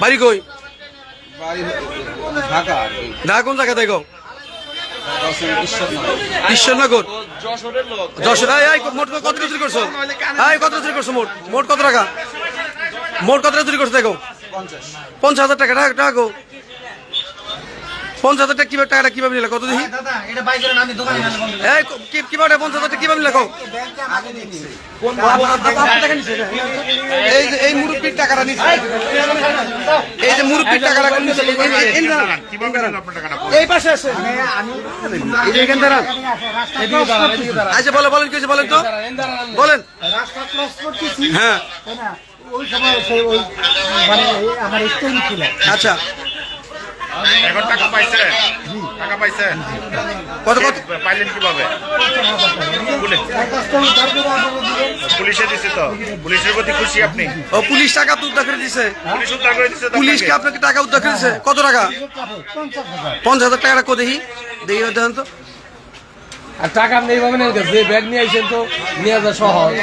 বাড়ি কই? ঢাকা কোন জায়গা দেখো দর্শন ঈশ্বরনগর। যশোর মোট কত চুরি করছ? এই কত চুরি করছ মোট? মোট কত টাকা? মোট কত চুরি করছ দেখো? পঞ্চাশ। পঞ্চাশ হাজার টাকা টাকা টাকা গো। পঞ্চাশ হাজার টাকা কীভাবে টাকাটা কীভাবে নিলে কত দেখি কীভাবে পঞ্চাশ হাজার টাকা কীভাবে নিলে এই যে এই মুরব্বীর টাকাটা নিচ্ছে এই যে মুরব্বীর টাকাটা নিচ্ছে? এই- পাশে আছে এই যে এখানে দাঁড়ান আচ্ছা বলো বলেন কি বলেন তো বলেন রাস্তা ক্রস করতেছি হ্যাঁ ওই সময় মানে আমার স্টোরি ছিল আচ্ছা এখন টাকা পাইছে? টাকা পাইছে? কত কত? পাইলেন কীভাবে? পুলিশ। দিছে তো। পুলিশের প্রতি খুশি আপনি? ও পুলিশ টাকা তো উদ্ধার করে দিছে। পুলিশ উদ্ধার করে দিছে পুলিশকে আপনাকে? টাকা উদ্ধার করেছে কত টাকা? পঞ্চাশ হাজার। টাকা হাজার টাকাটা কো দেখি। দেখি দেন তো। আর টাকা আপনি এইভাবে যে ব্যাগ নিয়ে আইছেন তো, নিয়ে যা সহজ।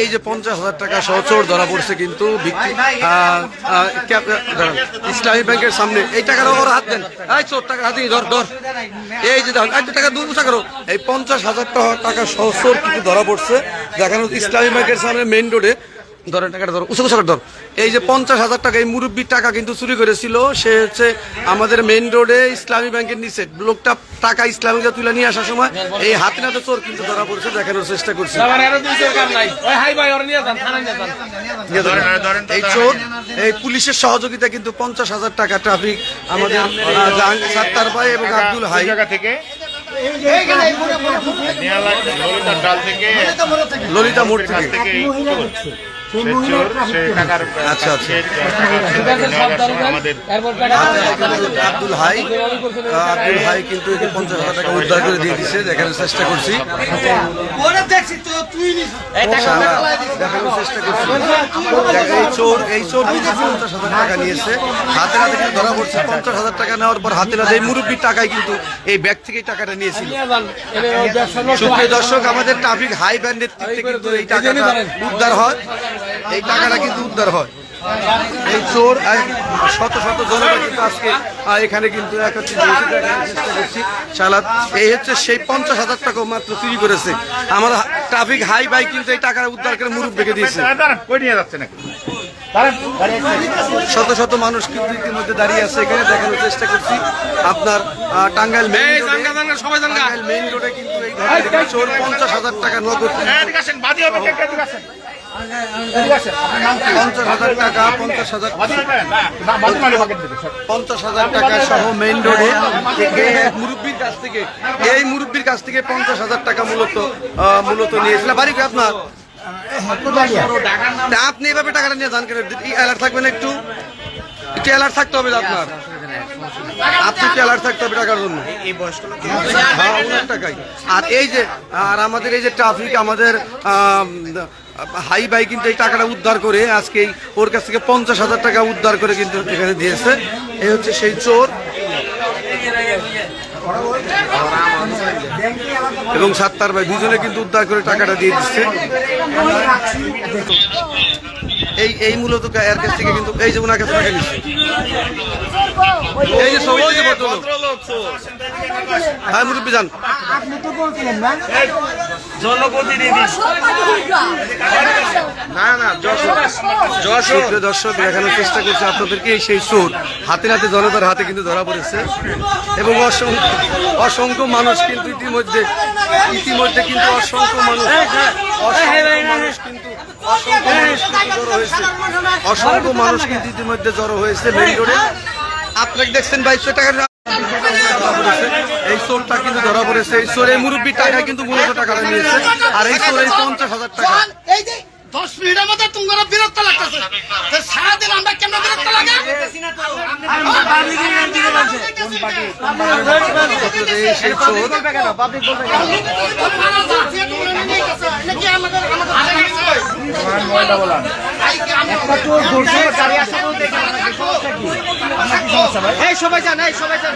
এই যে পঞ্চাশ হাজার টাকা সহ চোর ধরা পড়ছে কিন্তু ইসলামী ব্যাংকের সামনে। এই টাকাটা হাত দেন। এই চোর টাকা হাতে ধর ধর। এই যে যে টাকা উঁচা করো। এই পঞ্চাশ হাজার টাকা সহ কিন্তু ধরা পড়ছে। দেখানো ইসলামী ব্যাংকের সামনে মেইন রোডে ধরেন টাকাটা ধর উঁচা করে ধর। এই যে পঞ্চাশ হাজার টাকা এই মুরব্বীর টাকা কিন্তু চুরি করেছিল। সে হচ্ছে আমাদের মেইন রোডে ইসলামী ব্যাংকের নিচে। লোকটা টাকা ইসলামী তুলে নিয়ে আসার সময় এই হাতে নাতে চোর কিন্তু ধরা পড়ছে দেখানোর চেষ্টা করছে। তো এই চোর এই পুলিশের সহযোগিতা কিন্তু পঞ্চাশ হাজার টাকা ট্রাফিক আমাদের সাত্তার ভাই এবং আব্দুল হাই। থেকে ললিতা মোড় থেকে। আচ্ছা, আচ্ছা। আব্দুল হাই আব্দুল হাই কিন্তু পঞ্চাশ হাজার টাকা উদ্ধার করে দিয়ে দিচ্ছে দেখানোর চেষ্টা করছি। দেখানোর চেষ্টা করছি। এই চোর পঞ্চাশ হাজার টাকা নিয়েছে। হাতে হাতে কিন্তু ধরা পড়ছে। পঞ্চাশ হাজার টাকা নেওয়ার পর হাতে হাতে এই মুরব্বীর টাকায় কিন্তু এই ব্যাগ থেকে টাকাটা নিয়েছিল। সুপ্রিয় দর্শক আমাদের ট্রাফিক হাই ব্যান্ডের থেকে কিন্তু এই টাকাটা উদ্ধার হয়। এই টাকাটা কিন্তু উদ্ধার হয়। এই চোর শত শত জনতা কিন্তু আজকে এখানে কিন্তু চেষ্টা করছি সালাদ এই হচ্ছে সেই পঞ্চাশ হাজার টাকা মাত্র চুরি করেছে। আমার ট্রাফিক হাই বাই কিন্তু এই টাকাটা উদ্ধার করে মুরুব রেখে দিয়েছে শত শত মানুষ কিন্তু ইতিমধ্যে দাঁড়িয়ে আছে। এখানে দেখানোর চেষ্টা করছি আপনার টাঙ্গাইল মেইন রোডে টাঙ্গাইল মেইন রোডে কিন্তু এই চোর পঞ্চাশ হাজার টাকা নগদ। পঞ্চাশ হাজার টাকা পঞ্চাশ হাজার। পঞ্চাশ হাজার টাকা সহ মেইন রোডে মুরব্বীর কাছ থেকে এই মুরব্বীর কাছ থেকে পঞ্চাশ হাজার টাকা মূলত আহ, মূলত নিয়েছিল। বাড়ি কি আপনার? আপনি এভাবে টাকাটা নিয়ে যান কেন? অ্যালার্ট থাকবেন একটু? একটু অ্যালার্ট থাকতে হবে আপনার। আপনি থাকতে হবে টাকার জন্য। হ্যাঁ, আর এই যে আর আমাদের এই যে ট্রাফিক আমাদের হাই কিন্তু এই টাকাটা উদ্ধার করে ওর কাছ থেকে পঞ্চাশ হাজার টাকা উদ্ধার করে কিন্তু এখানে দিয়েছে। এই হচ্ছে সেই চোর। এবং সাত্তার ভাই দুজনে কিন্তু উদ্ধার করে টাকাটা দিয়ে দিচ্ছে। এই এই মূলত এর কাছ থেকে কিন্তু এই যে ওনার কাছে টাকা নিচ্ছে। এই যে হ্যাঁ মুরব্বী যান। দর্শক দেখানোর চেষ্টা করছে আপনাদেরকে সেই হাতে হাতে জনতার হাতে কিন্তু ধরা পড়েছে। এবং অসংখ্য অসংখ্য মানুষ কিন্তু ইতিমধ্যে ইতিমধ্যে কিন্তু অসংখ্য মানুষ অসংখ্য মানুষ কিন্তু অসংখ্য মানুষ কিন্তু জড়ো হয়েছে। অসংখ্য মানুষ কিন্তু ইতিমধ্যে জড়ো হয়েছে রোডে। আপনাকে দেখছেন বাইশশো টাকার কিন্তু ধরা পড়েছে। এই চোর এই মুরব্বীর টাকা কিন্তু মূলত টাকাটা নিয়েছে আর এই চোর এই পঞ্চাশ হাজার টাকা। এই যে দশ মিনিটের মধ্যে তোমরা বিরক্ত লাগতেছে। সারাদিন আমরা কেন বিরক্ত লাগে? সবাই জান এই সবাই জান